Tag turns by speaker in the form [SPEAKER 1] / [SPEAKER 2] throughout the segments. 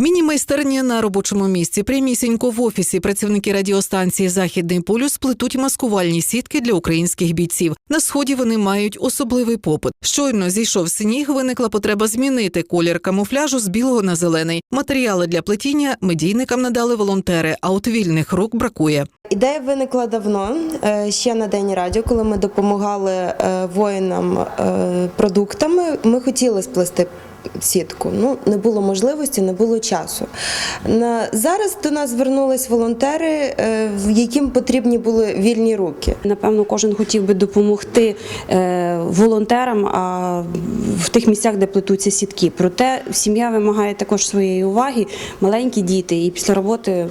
[SPEAKER 1] Міні-майстерня на робочому місці. Прямісінько в офісі працівники радіостанції Західний полюс плетуть маскувальні сітки для українських бійців. На сході вони мають особливий попит. Щойно зійшов сніг, виникла потреба змінити колір камуфляжу з білого на зелений. Матеріали для плетіння медійникам надали волонтери, а от вільних рук бракує.
[SPEAKER 2] Ідея виникла давно, е, ще на День радіо, коли ми допомагали е, воїнам е, продуктами. Ми хотіли сплести сітку. Ну не було можливості, не було часу. На зараз до нас звернулись волонтери, е, яким потрібні були вільні руки.
[SPEAKER 3] Напевно, кожен хотів би допомогти е, волонтерам в тих місцях, де плетуться сітки. Проте сім'я вимагає також своєї уваги, маленькі діти, і після роботи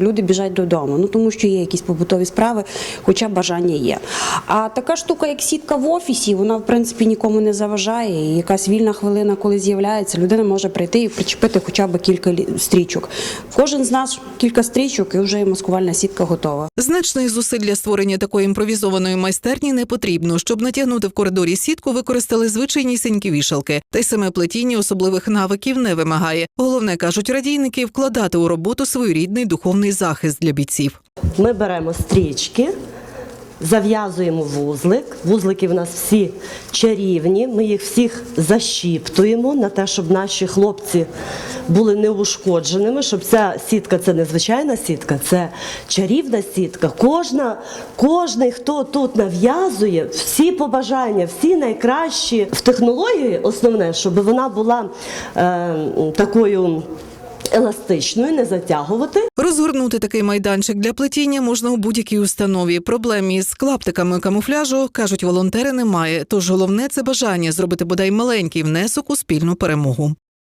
[SPEAKER 3] люди біжать додому. Ну тому що є якісь побутові справи, хоча бажання є. А така штука, як сітка в офісі, вона в принципі нікому не заважає. І якась вільна хвилина, коли з'являється, людина може прийти і причепити хоча б кілька стрічок. Кожен з нас кілька стрічок, і вже маскувальна сітка готова.
[SPEAKER 1] Значних зусиль для створення такої імпровізованої майстерні не потрібно. Щоб натягнути в коридорі сітку, використали звичайнісінькі вішалки. Та й саме плетіння особливих навиків не вимагає. Головне кажуть радійники вкладати у роботу своєрідний духовний захист для бійців.
[SPEAKER 4] Ми беремо стрічки, зав'язуємо вузлик. Вузлики в нас всі чарівні. Ми їх всіх защіптуємо на те, щоб наші хлопці були неушкодженими, щоб ця сітка це не звичайна сітка, це чарівна сітка. Кожна, кожний, хто тут нав'язує, всі побажання, всі найкращі в технології, основне, щоб вона була е, такою еластичною, не затягувати.
[SPEAKER 1] Розгорнути такий майданчик для плетіння можна у будь-якій установі. Проблем із клаптиками камуфляжу кажуть волонтери немає. Тож головне це бажання зробити бодай маленький внесок у спільну перемогу.